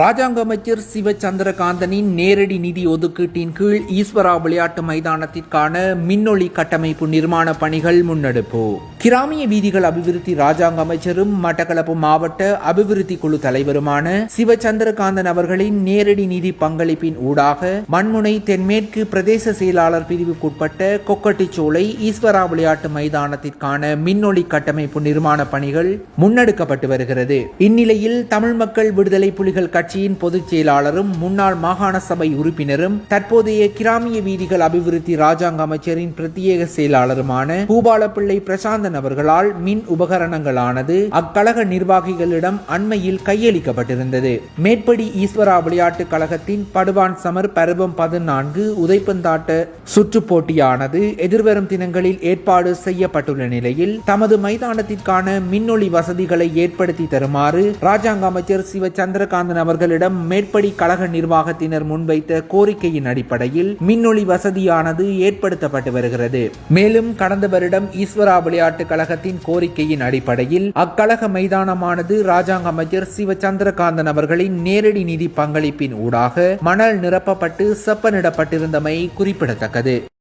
ராஜாங்க அமைச்சர் சிவச்சந்திரகாந்தனின் நேரடி நிதி ஒதுக்கீட்டின் கீழ் ஈஸ்வரா விளையாட்டு மைதானத்திற்கான மின்னொளி கட்டமைப்பு நிர்மாண பணிகள் முன்னெடுப்பு. கிராமிய வீதிகள் அபிவிருத்தி ராஜாங்க அமைச்சரும் மட்டக்களப்பு மாவட்ட அபிவிருத்தி குழு தலைவருமான சிவச்சந்திரகாந்தன் அவர்களின் நேரடி நிதி பங்களிப்பின் ஊடாக மண்முனை தென்மேற்கு பிரதேச செயலாளர் பிரிவுக்குட்பட்ட கொக்கட்டிச்சோலை ஈஸ்வரா விளையாட்டு மைதானத்திற்கான மின்னொளி கட்டமைப்பு நிர்மாண பணிகள் முன்னெடுக்கப்பட்டு வருகிறது. இந்நிலையில் தமிழ் மக்கள் விடுதலை புலிகள் கட்சியின் பொதுச் செயலாளரும் முன்னாள் மாகாண சபை உறுப்பினரும் தற்போதைய கிராமிய வீதிகள் அபிவிருத்தி ராஜாங்க அமைச்சரின் பிரத்யேக செயலாளருமான பூபாலப்பிள்ளை பிரசாந்தன் அவர்களால் மின் உபகரணங்களானது அக்கழக நிர்வாகிகளிடம் அண்மையில் கையளிக்கப்பட்டிருந்தது. மேற்படி ஈஸ்வரா விளையாட்டுக் கழகத்தின் படுவான் சமர் பருவம் பதினான்கு உதைப்பந்தாட்ட சுற்றுப் போட்டியானது எதிர்வரும் தினங்களில் ஏற்பாடு செய்யப்பட்டுள்ள நிலையில் தமது மைதானத்திற்கான மின்னொளி வசதிகளை ஏற்படுத்தி தருமாறு ராஜாங்க அமைச்சர் சிவ சந்திரகாந்தன் அவர் அவர்களிடம் மேற்படி கழக நிர்வாகத்தினர் முன்வைத்த கோரிக்கையின் அடிப்படையில் மின்னொளி வசதியானது ஏற்படுத்தப்பட்டு வருகிறது. மேலும் கடந்த வருடம் ஈஸ்வரா விளையாட்டுக் கழகத்தின் கோரிக்கையின் அடிப்படையில் அக்கழக மைதானமானது ராஜாங்க அமைச்சர் சிவ சந்திரகாந்தன் அவர்களின் நேரடி நிதி பங்களிப்பின் ஊடாக மணல் நிரப்பப்பட்டு செப்பனிடப்பட்டிருந்தமை குறிப்பிடத்தக்கது.